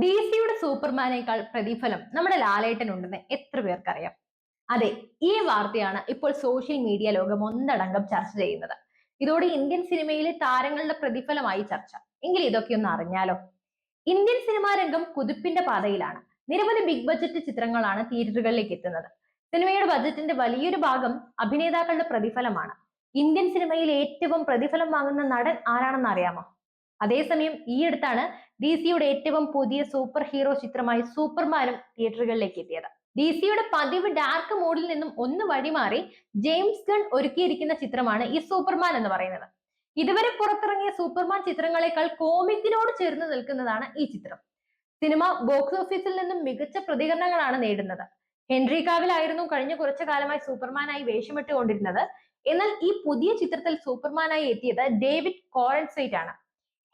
D സിയുടെ സൂപ്പർമാനേക്കാൾ പ്രതിഫലം നമ്മുടെ ലാലേട്ടൻ ഉണ്ടെന്ന് എത്ര പേർക്കറിയാം? അതെ ഈ വാർത്തയാണ് ഇപ്പോൾ സോഷ്യൽ മീഡിയ ലോകം ഒന്നടങ്കം ചർച്ച ചെയ്യുന്നത്. ഇതോടെ ഇന്ത്യൻ സിനിമയിലെ താരങ്ങളുടെ പ്രതിഫലമായി ചർച്ച. എങ്കിൽ ഇതൊക്കെ ഒന്ന് അറിഞ്ഞാലോ? ഇന്ത്യൻ സിനിമാ രംഗം കുതിപ്പിന്റെ പാതയിലാണ്. നിരവധി ബിഗ് ബജറ്റ് ചിത്രങ്ങളാണ് തിയേറ്ററുകളിലേക്ക് എത്തുന്നത്. സിനിമയുടെ ബജറ്റിന്റെ വലിയൊരു ഭാഗം അഭിനേതാക്കളുടെ പ്രതിഫലമാണ്. ഇന്ത്യൻ സിനിമയിൽ ഏറ്റവും പ്രതിഫലം വാങ്ങുന്ന നടൻ ആരാണെന്ന് അറിയാമോ? അതേസമയം ഈ അടുത്താണ് ഡി സിയുടെ ഏറ്റവും പുതിയ സൂപ്പർ ഹീറോ ചിത്രമായി സൂപ്പർമാനും തിയേറ്ററുകളിലേക്ക് എത്തിയത്. ഡി സിയുടെ പതിവ് ഡാർക്ക് മോഡിൽ നിന്നും ഒന്ന് വഴിമാറി ജെയിംസ് ഗൺ ഒരുക്കിയിരിക്കുന്ന ചിത്രമാണ് ഈ സൂപ്പർമാൻ എന്ന് പറയുന്നത്. ഇതുവരെ പുറത്തിറങ്ങിയ സൂപ്പർമാൻ ചിത്രങ്ങളെക്കാൾ കോമിക്കിനോട് ചേർന്ന് നിൽക്കുന്നതാണ് ഈ ചിത്രം. സിനിമ ബോക്സ് ഓഫീസിൽ നിന്നും മികച്ച പ്രതികരണങ്ങളാണ് നേടുന്നത്. ഹെൻറി കാവിലായിരുന്നു കഴിഞ്ഞ കുറച്ചു കാലമായി സൂപ്പർമാനായി വേഷമിട്ടുകൊണ്ടിരുന്നത്. എന്നാൽ ഈ പുതിയ ചിത്രത്തിൽ സൂപ്പർമാനായി എത്തിയത് ഡേവിഡ് കോറൻസൈറ്റ് ആണ്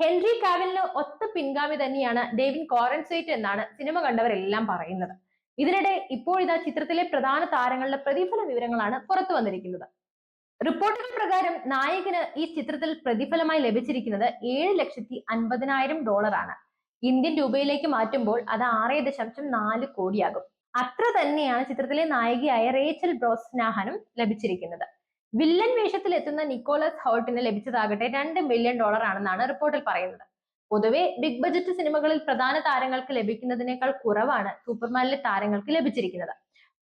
ഹെൻറി കാവിലിന് ഒത്ത പിൻഗാമി തന്നെയാണ് ഡേവിൻ കോറൻസേറ്റ് എന്നാണ് സിനിമ കണ്ടവരെല്ലാം പറയുന്നത്. ഇതിനിടെ ഇപ്പോൾ ഇതാ ചിത്രത്തിലെ പ്രധാന താരങ്ങളുടെ പ്രതിഫല വിവരങ്ങളാണ് പുറത്തു വന്നിരിക്കുന്നത്. റിപ്പോർട്ടുകൾ പ്രകാരം നായകന് ഈ ചിത്രത്തിൽ പ്രതിഫലമായി ലഭിച്ചിരിക്കുന്നത് ഏഴ് ലക്ഷത്തി അൻപതിനായിരം ഡോളറാണ്. ഇന്ത്യൻ രൂപയിലേക്ക് മാറ്റുമ്പോൾ അത് ആറ് ദശാംശം നാല് കോടിയാകും. അത്ര തന്നെയാണ് ചിത്രത്തിലെ നായികയായ റേച്ചൽ ബ്രോസ്നാഹനും ലഭിച്ചിരിക്കുന്നത്. വില്ലൻ വേഷത്തിൽ എത്തുന്ന നിക്കോളസ് ഹോൾട്ടിന് ലഭിച്ചതാകട്ടെ രണ്ട് മില്യൺ ഡോളർ ആണെന്നാണ് റിപ്പോർട്ടിൽ പറയുന്നത്. പൊതുവെ ബിഗ് ബജറ്റ് സിനിമകളിൽ പ്രധാന താരങ്ങൾക്ക് ലഭിക്കുന്നതിനേക്കാൾ കുറവാണ് സൂപ്പർമാനിലെ താരങ്ങൾക്ക് ലഭിച്ചിരിക്കുന്നത്.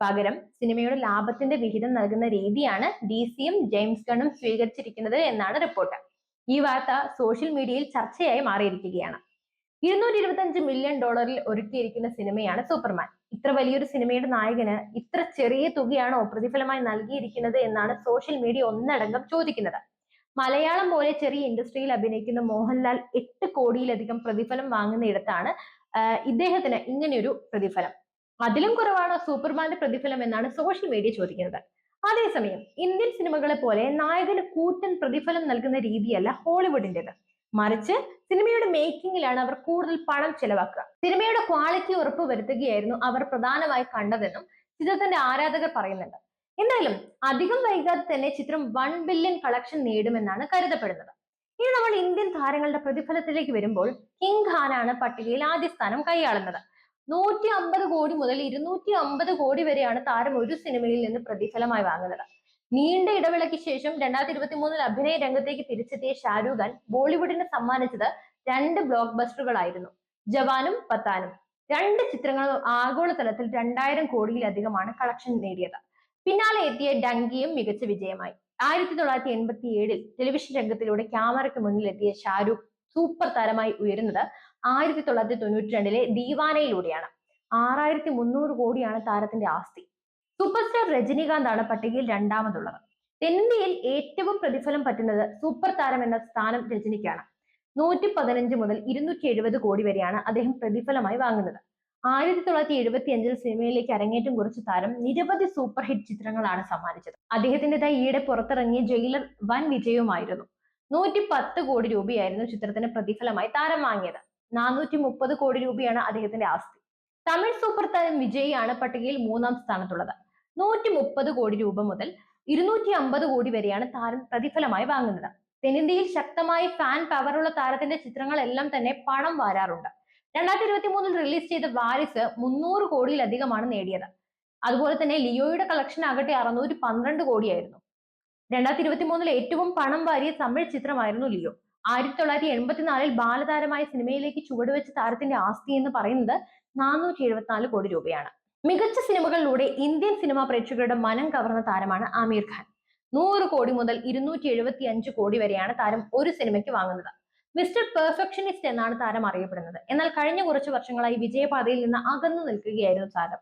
പകരം സിനിമയുടെ ലാഭത്തിന്റെ വിഹിതം നൽകുന്ന രീതിയാണ് ഡി സിയും ജെയിംസ് ഗണ്ണും സ്വീകരിച്ചിരിക്കുന്നത് എന്നാണ് റിപ്പോർട്ട് ഈ വാർത്ത സോഷ്യൽ മീഡിയയിൽ ചർച്ചയായി മാറിയിരിക്കുകയാണ്. ഇരുന്നൂറ്റി ഇരുപത്തഞ്ച് മില്യൺ ഡോളറിൽ ഒരുക്കിയിരിക്കുന്ന സിനിമയാണ് സൂപ്പർമാൻ ഇത്ര വലിയൊരു സിനിമയുടെ നായകന് ഇത്ര ചെറിയ തുകയാണോ പ്രതിഫലമായി നൽകിയിരിക്കുന്നത് എന്നാണ് സോഷ്യൽ മീഡിയ ഒന്നടങ്കം ചോദിക്കുന്നത്. മലയാളം പോലെ ചെറിയ ഇൻഡസ്ട്രിയിൽ അഭിനയിക്കുന്ന മോഹൻലാൽ എട്ട് കോടിയിലധികം പ്രതിഫലം വാങ്ങുന്ന വാങ്ങുന്നയിടത്താണ് ഇദ്ദേഹത്തിന് ഇങ്ങനെയൊരു പ്രതിഫലം. അതിലും കുറവാണോ സൂപ്പർമാന്റെ പ്രതിഫലം എന്നാണ് സോഷ്യൽ മീഡിയ ചോദിക്കുന്നത്. അതേസമയം ഇന്ത്യൻ സിനിമകളെ പോലെ നായകന് കൂറ്റൻ പ്രതിഫലം നൽകുന്ന രീതിയല്ല ഹോളിവുഡിന്റെത് മറിച്ച് സിനിമയുടെ മേക്കിങ്ങിലാണ് അവർ കൂടുതൽ പണം ചെലവാക്കുക. സിനിമയുടെ ക്വാളിറ്റി ഉറപ്പ് വരുത്തുകയായിരുന്നു അവർ പ്രധാനമായി കണ്ടതെന്നും ചിത്രത്തിന്റെ ആരാധകർ പറയുന്നുണ്ട്. എന്തായാലും അധികം വൈകാതെ തന്നെ ചിത്രം വൺ ബില്യൺ കളക്ഷൻ നേടുമെന്നാണ് കരുതപ്പെടുന്നത്. ഇനി നമ്മൾ ഇന്ത്യൻ താരങ്ങളുടെ പ്രതിഫലത്തിലേക്ക് വരുമ്പോൾ കിങ് ഖാനാണ് പട്ടികയിൽ ആദ്യ സ്ഥാനം കൈയാളുന്നത്. നൂറ്റി അമ്പത് കോടി മുതൽ ഇരുന്നൂറ്റി അമ്പത് കോടി വരെയാണ് താരം ഒരു സിനിമയിൽ നിന്ന് പ്രതിഫലമായി വാങ്ങുന്നത്. നീണ്ട ഇടവേളയ്ക്ക് ശേഷം രണ്ടായിരത്തി ഇരുപത്തി മൂന്നിൽ അഭിനയ രംഗത്തേക്ക് തിരിച്ചെത്തിയ ഷാരൂഖ് ഖാൻ ബോളിവുഡിന് സമ്മാനിച്ചത് രണ്ട് ബ്ലോക്ക് ബസ്റ്ററുകളായിരുന്നു ജവാനും പത്താനും. രണ്ട് ചിത്രങ്ങളും ആഗോളതലത്തിൽ രണ്ടായിരം കോടിയിലധികമാണ് കളക്ഷൻ നേടിയത്. പിന്നാലെ എത്തിയ ഡങ്കിയും മികച്ച വിജയമായി. ആയിരത്തി തൊള്ളായിരത്തി എൺപത്തി ഏഴിൽ ടെലിവിഷൻ രംഗത്തിലൂടെ ക്യാമറയ്ക്ക് മുന്നിലെത്തിയ ഷാരൂഖ് സൂപ്പർ താരമായി ഉയരുന്നത് ആയിരത്തി തൊള്ളായിരത്തി തൊണ്ണൂറ്റി രണ്ടിലെ ദീവാനയിലൂടെയാണ്. ആറായിരത്തി മുന്നൂറ് കോടിയാണ് താരത്തിന്റെ ആസ്തി. സൂപ്പർ രജനീകാന്താണ് പട്ടികയിൽ രണ്ടാമതുള്ളത്. തെന്നിന്ത്യയിൽ ഏറ്റവും പ്രതിഫലം പറ്റുന്നത് സൂപ്പർ താരം എന്ന സ്ഥാനം രജനിക്കാണ്. നൂറ്റി പതിനഞ്ച് മുതൽ ഇരുന്നൂറ്റി എഴുപത് കോടി വരെയാണ് അദ്ദേഹം പ്രതിഫലമായി വാങ്ങുന്നത്. ആയിരത്തി തൊള്ളായിരത്തി എഴുപത്തി അഞ്ചിൽ സിനിമയിലേക്ക് അരങ്ങേറ്റം കുറിച്ച താരം നിരവധി സൂപ്പർ ഹിറ്റ് ചിത്രങ്ങളാണ് സമ്മാനിച്ചത്. അദ്ദേഹത്തിന്റെതായി ഈയിടെ പുറത്തിറങ്ങിയ ജയിലർ വൻ വിജയവുമായിരുന്നു. നൂറ്റി പത്ത് കോടി രൂപയായിരുന്നു ചിത്രത്തിന് പ്രതിഫലമായി താരം വാങ്ങിയത്. നാനൂറ്റി മുപ്പത് കോടി രൂപയാണ് അദ്ദേഹത്തിന്റെ ആസ്തി. തമിഴ് സൂപ്പർ താരം വിജയിയാണ് പട്ടികയിൽ മൂന്നാം സ്ഥാനത്തുള്ളത്. നൂറ്റി മുപ്പത് കോടി രൂപ മുതൽ ഇരുന്നൂറ്റി അമ്പത് കോടി വരെയാണ് താരം പ്രതിഫലമായി വാങ്ങുന്നത്. തെന്നിന്ത്യയിൽ ശക്തമായി ഫാൻ പവറുള്ള താരത്തിന്റെ ചിത്രങ്ങളെല്ലാം തന്നെ പണം വാരാറുണ്ട്. രണ്ടായിരത്തി ഇരുപത്തി മൂന്നിൽ റിലീസ് ചെയ്ത വാരിസ് മുന്നൂറ് കോടിയിലധികമാണ് നേടിയത്. അതുപോലെ തന്നെ ലിയോയുടെ കളക്ഷൻ ആകട്ടെ അറുന്നൂറ്റി പന്ത്രണ്ട് കോടിയായിരുന്നു. രണ്ടായിരത്തി ഇരുപത്തി മൂന്നിൽ ഏറ്റവും പണം വാരിയ തമിഴ് ചിത്രമായിരുന്നു ലിയോ. ആയിരത്തി തൊള്ളായിരത്തി എൺപത്തിനാലിൽ ബാലതാരമായ സിനിമയിലേക്ക് ചുവടുവെച്ച താരത്തിന്റെ ആസ്തി എന്ന് പറയുന്നത് നാനൂറ്റി എഴുപത്തിനാല് കോടി രൂപയാണ്. മികച്ച സിനിമകളിലൂടെ ഇന്ത്യൻ സിനിമാ പ്രേക്ഷകരുടെ മനം കവർന്ന താരമാണ് ആമീർ ഖാൻ. നൂറ് കോടി മുതൽ ഇരുന്നൂറ്റി എഴുപത്തി അഞ്ച് കോടി വരെയാണ് താരം ഒരു സിനിമയ്ക്ക് വാങ്ങുന്നത്. മിസ്റ്റർ പെർഫെക്ഷനിസ്റ്റ് എന്നാണ് താരം അറിയപ്പെടുന്നത്. എന്നാൽ കഴിഞ്ഞ കുറച്ച് വർഷങ്ങളായി വിജയപാതയിൽ നിന്ന് അകന്നു നിൽക്കുകയായിരുന്നു താരം.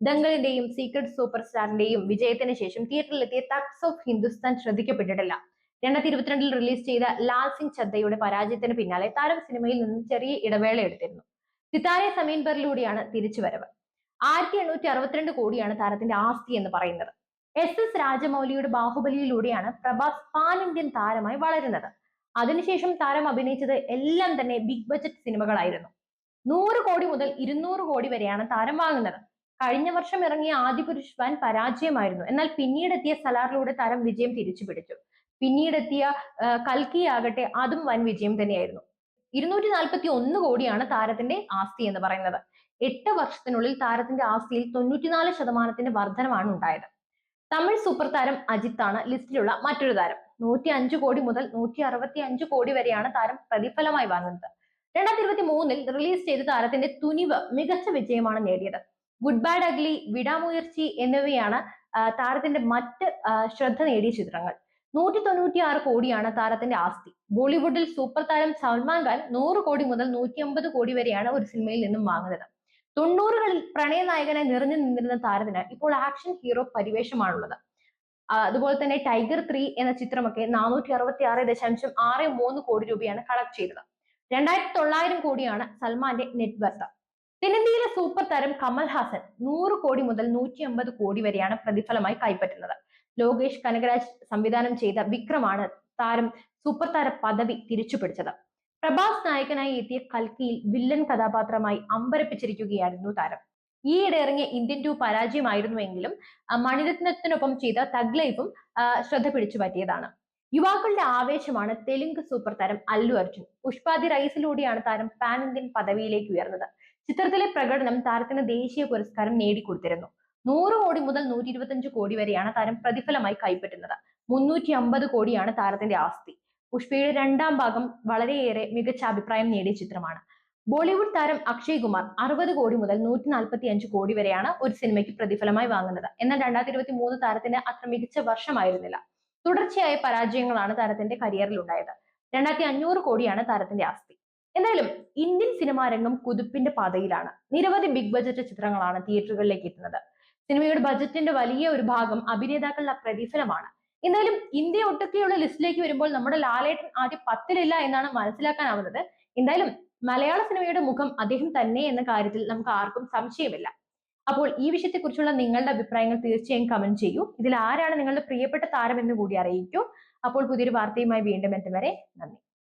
ദംഗലിന്റെയും സീക്രട്ട് സൂപ്പർ സ്റ്റാറിന്റെയും വിജയത്തിന് ശേഷം തിയേറ്ററിലെത്തിയ തക്സ് ഓഫ് ഹിന്ദുസ്ഥാൻ ശ്രദ്ധിക്കപ്പെട്ടിട്ടില്ല. രണ്ടായിരത്തി ഇരുപത്തിരണ്ടിൽ റിലീസ് ചെയ്ത ലാൽ സിംഗ് ചദ്ദയുടെ പരാജയത്തിന് പിന്നാലെ താരം സിനിമയിൽ നിന്ന് ചെറിയ ഇടവേള എടുത്തിരുന്നു. സിതാരെ സമീൻപറിലൂടെയാണ് തിരിച്ചുവരവ്. ആയിരത്തി എണ്ണൂറ്റി അറുപത്തിരണ്ട് കോടിയാണ് താരത്തിന്റെ ആസ്തി എന്ന് പറയുന്നത്. എസ് എസ് രാജമൗലിയുടെ ബാഹുബലിയിലൂടെയാണ് പ്രഭാസ് പാൻ ഇന്ത്യൻ താരമായി വളരുന്നത്. അതിനുശേഷം താരം അഭിനയിച്ചത് എല്ലാം തന്നെ ബിഗ് ബജറ്റ് സിനിമകളായിരുന്നു. നൂറ് കോടി മുതൽ ഇരുന്നൂറ് കോടി വരെയാണ് താരം വാങ്ങുന്നത്. കഴിഞ്ഞ വർഷം ഇറങ്ങിയ ആദിപുരുഷ് വൻ പരാജയമായിരുന്നു. എന്നാൽ പിന്നീടെത്തിയ സലാറിലൂടെ താരം വിജയം തിരിച്ചു പിടിച്ചു പിന്നീടെത്തിയ കൽക്കി ആകട്ടെ അതും വൻ വിജയം തന്നെയായിരുന്നു. ഇരുന്നൂറ്റി നാൽപ്പത്തി ഒന്ന് കോടിയാണ് താരത്തിന്റെ ആസ്തി എന്ന് പറയുന്നത്. എട്ട് വർഷത്തിനുള്ളിൽ താരത്തിന്റെ ആസ്തിയിൽ തൊണ്ണൂറ്റിനാല് ശതമാനത്തിന്റെ വർധനമാണ് ഉണ്ടായത്. തമിഴ് സൂപ്പർ താരം അജിത്താണ് ലിസ്റ്റിലുള്ള മറ്റൊരു താരം. നൂറ്റി അഞ്ച് കോടി മുതൽ നൂറ്റി അറുപത്തി അഞ്ച് കോടി വരെയാണ് താരം പ്രതിഫലമായി വാങ്ങുന്നത് രണ്ടായിരത്തി ഇരുപത്തി മൂന്നിൽ റിലീസ് ചെയ്ത താരത്തിന്റെ തുനിവ് മികച്ച വിജയമാണ് നേടിയത്. ഗുഡ് ബാഡ് അഗ്ലി വിടാമുയർച്ചി എന്നിവയാണ് താരത്തിന്റെ മറ്റ് ശ്രദ്ധ നേടിയ ചിത്രങ്ങൾ. നൂറ്റി തൊണ്ണൂറ്റി ആറ് കോടിയാണ് താരത്തിന്റെ ആസ്തി. ബോളിവുഡിൽ സൂപ്പർ താരം സൽമാൻ ഖാൻ നൂറ് കോടി മുതൽ നൂറ്റി അമ്പത് കോടി വരെയാണ് ഒരു സിനിമയിൽ നിന്നും വാങ്ങുന്നത്. തൊണ്ണൂറുകളിൽ പ്രണയനായകനെ നിറഞ്ഞു നിന്നിരുന്ന താരത്തിന് ഇപ്പോൾ ആക്ഷൻ ഹീറോ പരിവേഷമാണുള്ളത്. അതുപോലെ തന്നെ ടൈഗർ ത്രീ എന്ന ചിത്രമൊക്കെ നാനൂറ്റി അറുപത്തി ആറ് ദശാംശം ആറ് മൂന്ന് കോടി രൂപയാണ് കളക്ട് ചെയ്തത്. രണ്ടായിരത്തി തൊള്ളായിരം കോടിയാണ് സൽമാന്റെ നെറ്റ്വർത്ത് തെന്നിന്ത്യയിലെ സൂപ്പർ താരം കമൽ ഹാസൻ നൂറ് കോടി മുതൽ നൂറ്റി അമ്പത് കോടി വരെയാണ് പ്രതിഫലമായി കൈപ്പറ്റുന്നത്. ലോകേഷ് കനകരാജ് സംവിധാനം ചെയ്ത വിക്രമാണ് താരം സൂപ്പർ താര പദവി തിരിച്ചു പിടിച്ചത് പ്രഭാസ് നായകനായി എത്തിയ കൽക്കിയിൽ വില്ലൻ കഥാപാത്രമായി അമ്പരപ്പിച്ചിരിക്കുകയായിരുന്നു താരം. ഈയിടെ ഇറങ്ങിയ ഇന്ത്യൻ ടു പരാജയമായിരുന്നുവെങ്കിലും മണിരത്നത്തിനൊപ്പം ചെയ്ത തഗ് ലൈഫും ശ്രദ്ധ പിടിച്ചു പറ്റിയതാണ്. യുവാക്കളുടെ ആവേശമാണ് തെലുങ്ക് സൂപ്പർ താരം അല്ലു അർജുൻ. പുഷ്പാതി റൈസിലൂടെയാണ് താരം പാൻ ഇന്ത്യൻ പദവിയിലേക്ക് ഉയർന്നത്. ചിത്രത്തിലെ പ്രകടനം താരത്തിന് ദേശീയ പുരസ്കാരം നേടിക്കൊടുത്തിരുന്നു. നൂറ് കോടി മുതൽ നൂറ്റി ഇരുപത്തഞ്ച് കോടി വരെയാണ് താരം പ്രതിഫലമായി കൈപ്പറ്റുന്നത്. മുന്നൂറ്റി അമ്പത് കോടിയാണ് താരത്തിന്റെ ആസ്തി. പുഷ്പയുടെ രണ്ടാം ഭാഗം വളരെയേറെ മികച്ച അഭിപ്രായം നേടിയ ചിത്രമാണ്. ബോളിവുഡ് താരം അക്ഷയ് കുമാർ അറുപത് കോടി മുതൽ നൂറ്റി നാൽപ്പത്തി അഞ്ച് കോടി വരെയാണ് ഒരു സിനിമയ്ക്ക് പ്രതിഫലമായി വാങ്ങുന്നത്. എന്നാൽ രണ്ടായിരത്തി ഇരുപത്തി മൂന്ന് താരത്തിന് അത്ര മികച്ച വർഷമായിരുന്നില്ല. തുടർച്ചയായ പരാജയങ്ങളാണ് താരത്തിന്റെ കരിയറിൽ ഉണ്ടായത്. രണ്ടായിരത്തി അഞ്ഞൂറ് കോടിയാണ് താരത്തിന്റെ ആസ്തി. എന്തായാലും ഇന്ത്യൻ സിനിമാ രംഗം കുതിപ്പിന്റെ പാതയിലാണ്. നിരവധി ബിഗ് ബജറ്റ് ചിത്രങ്ങളാണ് തിയേറ്ററുകളിലേക്ക് എത്തുന്നത്. സിനിമയുടെ ബജറ്റിന്റെ വലിയ ഒരു ഭാഗം അഭിനേതാക്കളുടെ പ്രതിഫലമാണ്. എന്തായാലും ഇന്ത്യ ഒട്ടൊക്കെയുള്ള ലിസ്റ്റിലേക്ക് വരുമ്പോൾ നമ്മുടെ ലാലേട്ടൻ ആദ്യം പത്തിലില്ല എന്നാണ് മനസ്സിലാക്കാനാവുന്നത്. എന്തായാലും മലയാള സിനിമയുടെ മുഖം അദ്ദേഹം തന്നെ എന്ന കാര്യത്തിൽ നമുക്ക് ആർക്കും സംശയമില്ല. അപ്പോൾ ഈ വിഷയത്തെക്കുറിച്ചുള്ള നിങ്ങളുടെ അഭിപ്രായങ്ങൾ തീർച്ചയായും കമന്റ് ചെയ്യൂ. ഇതിൽ ആരാണ് നിങ്ങളുടെ പ്രിയപ്പെട്ട താരം എന്ന് കൂടി അറിയിക്കൂ. അപ്പോൾ പുതിയൊരു വാർത്തയുമായി വീണ്ടും എത്തുവരെ നന്ദി.